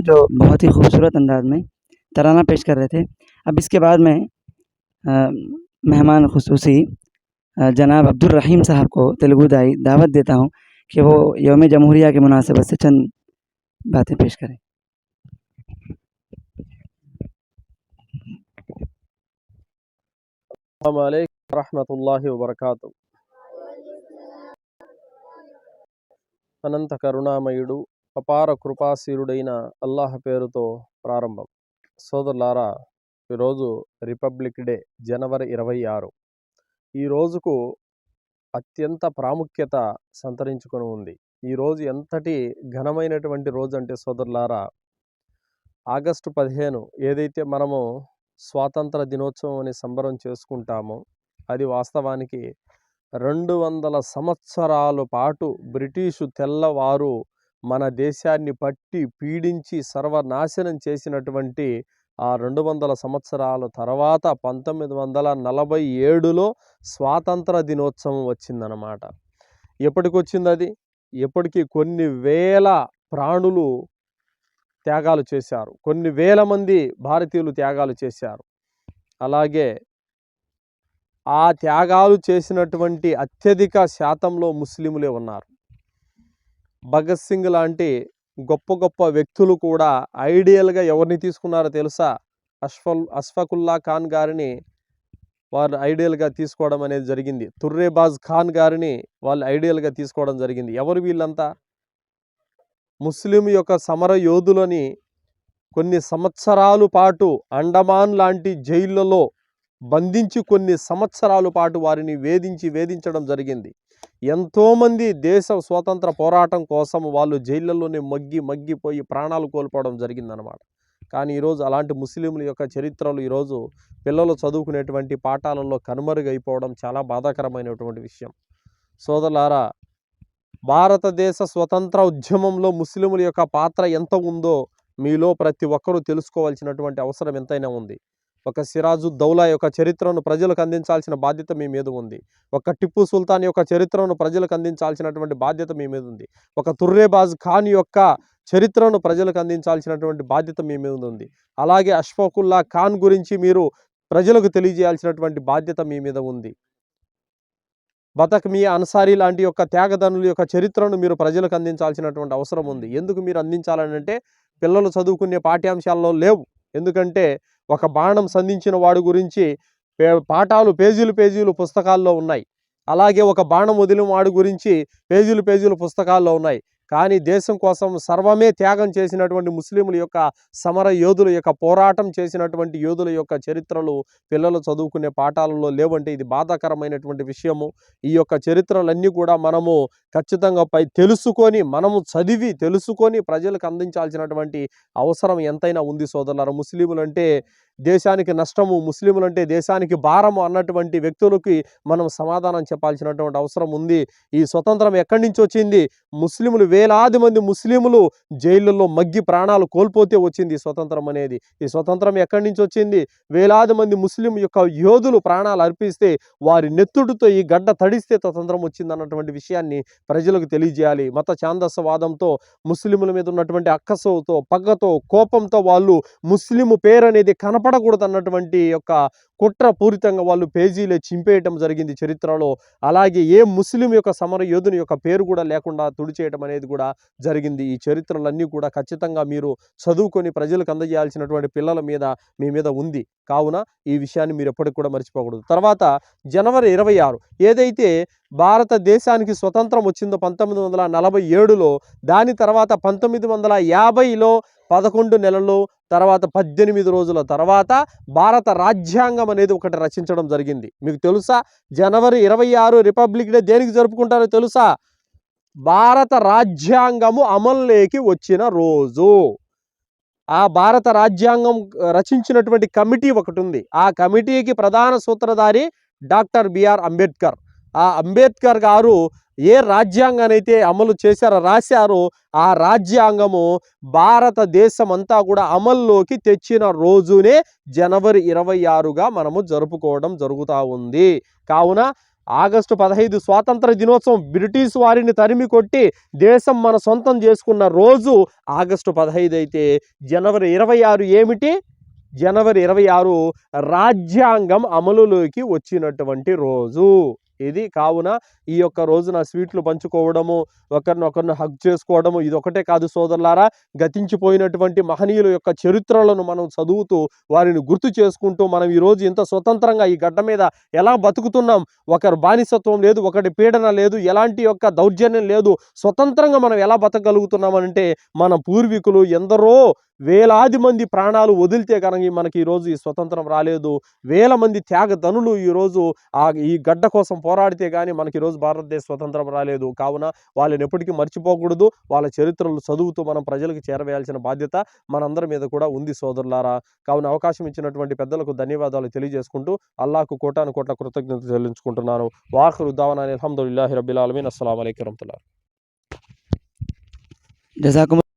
जो बहुत ही खूबसूरत अंदाज में तराना पेश कर रहे थे अब इसके बाद में अ, मेहमान खसूसी अ, जनाब अब्दुल रहीम साहब को तेलुगु दाई दावत देता हूँ कि वो यौम जमहूरिया के मुनासिबत से चंद बातें पेश करें అస్సలాముఅలైకుం వరహమతుల్లాహి వబర్కాతు అనంత కరుణామయుడు అపార కృపాశీలుడైన అల్లాహ్ పేరుతో ప్రారంభం. సోదరులారా ఈరోజు రిపబ్లిక్ డే జనవరి ఇరవై ఆరు. ఈ రోజుకు అత్యంత ప్రాముఖ్యత సంతరించుకొని ఉంది. ఈ రోజు ఎంతటి ఘనమైనటువంటి రోజు అంటే సోదరులారా ఆగస్టు పదిహేను ఏదైతే మనము స్వాతంత్ర దినోత్సవం అని సంబరం చేసుకుంటామో అది వాస్తవానికి రెండు వందల సంవత్సరాల పాటు బ్రిటిషు తెల్లవారు మన దేశాన్ని పట్టి పీడించి సర్వనాశనం చేసినటువంటి ఆ రెండు వందల సంవత్సరాల తర్వాత పంతొమ్మిది వందల నలభై ఏడులో స్వాతంత్ర దినోత్సవం వచ్చిందనమాట ఎప్పటికి వచ్చింది అది ఎప్పటికీ కొన్ని వేల ప్రాణులు త్యాగాలు చేశారు. కొన్ని వేల మంది భారతీయులు త్యాగాలు చేశారు. అలాగే ఆ త్యాగాలు చేసినటువంటి అత్యధిక శాతంలో ముస్లింలే ఉన్నారు. భగత్ సింగ్ లాంటి గొప్ప గొప్ప వ్యక్తులు కూడా ఐడియల్గా ఎవరిని తీసుకున్నారో తెలుసా? అష్ఫల్ అష్ఫకుల్లా ఖాన్ గారిని వారు ఐడియల్గా తీసుకోవడం అనేది జరిగింది. తుర్రేబాజ్ ఖాన్ గారిని వాళ్ళు ఐడియల్గా తీసుకోవడం జరిగింది. ఎవరు వీళ్ళంతా? ముస్లిం యొక్క సమర యోధులని కొన్ని సంవత్సరాలు పాటు అండమాన్ లాంటి జైళ్ళలో బంధించి కొన్ని సంవత్సరాల పాటు వారిని వేధించి వేధించడం జరిగింది. ఎంతోమంది దేశ స్వాతంత్ర పోరాటం కోసం వాళ్ళు జైళ్ళలోనే మగ్గి మగ్గిపోయి ప్రాణాలు కోల్పోవడం జరిగిందనమాట కానీ ఈరోజు అలాంటి ముస్లింల యొక్క చరిత్రలు ఈరోజు పిల్లలు చదువుకునేటువంటి పాఠాలలో కనుమరుగైపోవడం చాలా బాధాకరమైనటువంటి విషయం. సోదరులారా భారతదేశ స్వతంత్ర ఉద్యమంలో ముస్లింల యొక్క పాత్ర ఎంత ఉందో మీలో ప్రతి ఒక్కరూ తెలుసుకోవాల్సినటువంటి అవసరం ఎంతైనా ఉంది. ఒక సిరాజు దౌలా యొక్క చరిత్రను ప్రజలకు అందించాల్సిన బాధ్యత మీ మీద ఉంది. ఒక టిప్పు సుల్తాన్ యొక్క చరిత్రను ప్రజలకు అందించాల్సినటువంటి బాధ్యత మీ మీద ఉంది. ఒక తుర్రేబాజ్ ఖాన్ యొక్క చరిత్రను ప్రజలకు అందించాల్సినటువంటి బాధ్యత మీ మీద ఉంది. అలాగే అష్ఫాకుల్లా ఖాన్ గురించి మీరు ప్రజలకు తెలియజేయాల్సినటువంటి బాధ్యత మీ మీద ఉంది. బతక్ మీ అన్సారీ లాంటి యొక్క త్యాగదనుల యొక్క చరిత్రను మీరు ప్రజలకు అందించాల్సినటువంటి అవసరం ఉంది. ఎందుకు మీరు అందించాలని అంటే పిల్లలు చదువుకునే పాఠ్యాంశాల్లో లేవు. ఎందుకంటే ఒక బాణం సంధించిన వాడు గురించి పే- పాఠాలు పేజీలు పేజీలు పుస్తకాల్లో ఉన్నాయి. అలాగే ఒక బాణం వదిలిన వాడు గురించి పేజీలు పేజీలు పుస్తకాల్లో ఉన్నాయి. కానీ దేశం కోసం సర్వమే త్యాగం చేసినటువంటి ముస్లింల యొక్క సమర యోధుల యొక్క పోరాటం చేసినటువంటి యోధుల యొక్క చరిత్రలు పిల్లలు చదువుకునే పాఠాలలో లేవంటే ఇది బాధాకరమైనటువంటి విషయము. ఈ యొక్క చరిత్రలన్నీ కూడా మనము ఖచ్చితంగా పై తెలుసుకొని మనము చదివి తెలుసుకొని ప్రజలకు అందించాల్సినటువంటి అవసరం ఎంతైనా ఉంది సోదరులారా. ముస్లింలు అంటే దేశానికి నష్టము ముస్లింలు అంటే దేశానికి భారము అన్నటువంటి వ్యక్తులకి మనం సమాధానం చెప్పాల్సినటువంటి అవసరం ఉంది. ఈ స్వతంత్రం ఎక్కడి నుంచి వచ్చింది? ముస్లింలు వేలాది మంది ముస్లింలు జైళ్ళల్లో మగ్గి ప్రాణాలు కోల్పోతే వచ్చింది స్వతంత్రం అనేది. ఈ స్వతంత్రం ఎక్కడి నుంచి వచ్చింది? వేలాది మంది ముస్లిం యొక్క యోధులు ప్రాణాలు అర్పిస్తే వారి నెత్తుడితో ఈ గడ్డ తడిస్తే స్వతంత్రం వచ్చింది అన్నటువంటి విషయాన్ని ప్రజలకు తెలియజేయాలి. మత ఛాందస్వాదంతో ముస్లింల మీద ఉన్నటువంటి అక్కసోతో పగ్గతో కోపంతో వాళ్ళు ముస్లిము పేరు అనేది కనపడకూడదు అన్నటువంటి యొక్క కుట్రపూరితంగా వాళ్ళు పేజీలే చింపేయటం జరిగింది చరిత్రలో. అలాగే ఏ ముస్లిం యొక్క సమర యోధుని యొక్క పేరు కూడా లేకుండా తుడిచేయటం అనేది కూడా జరిగింది. ఈ చరిత్రలన్నీ కూడా ఖచ్చితంగా మీరు చదువుకొని ప్రజలకు అందజేయాల్సినటువంటి పిల్లల మీద మీ మీద ఉంది. కావున ఈ విషయాన్ని మీరు ఎప్పటికి కూడా మర్చిపోకూడదు. తర్వాత జనవరి ఇరవై ఆరు ఏదైతే భారతదేశానికి స్వతంత్రం వచ్చిందో పంతొమ్మిది వందల నలభై ఏడులో దాని తర్వాత పంతొమ్మిది వందల యాభైలో పదకొండు నెలలు తర్వాత పద్దెనిమిది రోజుల తర్వాత భారత రాజ్యాంగం అనేది ఒకటి రచించడం జరిగింది. మీకు తెలుసా? జనవరి ఇరవై ఆరు రిపబ్లిక్ డే దేనికి జరుపుకుంటారో తెలుసా? భారత రాజ్యాంగము అమల్లోకి వచ్చిన రోజు. ఆ భారత రాజ్యాంగం రచించినటువంటి కమిటీ ఒకటి ఉంది. ఆ కమిటీకి ప్రధాన సూత్రధారి డాక్టర్ బిఆర్ అంబేద్కర్. ఆ అంబేద్కర్ గారు ఏ రాజ్యాంగాన్ని అయితే అమలు చేశారో రాశారో ఆ రాజ్యాంగము భారతదేశం అంతా కూడా అమల్లోకి తెచ్చిన రోజునే జనవరి ఇరవై ఆరుగా మనము జరుపుకోవడం జరుగుతూ ఉంది. కావున ఆగస్టు పదహైదు స్వాతంత్ర దినోత్సవం బ్రిటిష్ వారిని తరిమి కొట్టి దేశం మన సొంతం చేసుకున్న రోజు ఆగస్టు పదహైదు అయితే జనవరి ఇరవై ఆరు ఏమిటి? జనవరి ఇరవై ఆరు రాజ్యాంగం అమలులోకి వచ్చినటువంటి రోజు. ఇది. కావున ఈ యొక్క రోజున స్వీట్లు పంచుకోవడము ఒకరినొకరిని హక్ చేసుకోవడము ఇది ఒకటే కాదు సోదరులారా. గతించిపోయినటువంటి మహనీయుల యొక్క చరిత్రలను మనం చదువుతూ వారిని గుర్తు చేసుకుంటూ మనం ఈరోజు ఇంత స్వతంత్రంగా ఈ గడ్డ మీద ఎలా బతుకుతున్నాం? ఒకరి బానిసత్వం లేదు ఒకటి పీడన లేదు ఎలాంటి యొక్క దౌర్జన్యం లేదు. స్వతంత్రంగా మనం ఎలా బతకగలుగుతున్నామంటే మన పూర్వీకులు ఎందరో వేలాది మంది ప్రాణాలు వదిలితే కనుక మనకి ఈరోజు ఈ స్వతంత్రం రాలేదు. వేల మంది త్యాగధనులు ఈరోజు ఆ ఈ గడ్డ కోసం పోరాడితే కానీ మనకి ఈరోజు భారతదేశ స్వతంత్రం రాలేదు. కావున వాళ్ళని ఎప్పటికీ మర్చిపోకూడదు. వాళ్ళ చరిత్రలు చదువుతూ మనం ప్రజలకు చేరవేయాల్సిన బాధ్యత మనందరి మీద కూడా ఉంది సోదరులారా. కావున అవకాశం ఇచ్చినటువంటి పెద్దలకు ధన్యవాదాలు తెలియజేసుకుంటూ అల్లాకు కోటాను కోట్ల కృతజ్ఞత చెల్లించుకుంటున్నాను. వాఖరు దావనాని అల్హమ్దుల్లాహి రబ్బిల్ ఆలమీన్. అస్సలం అలైకి వరహమతుల్లాహి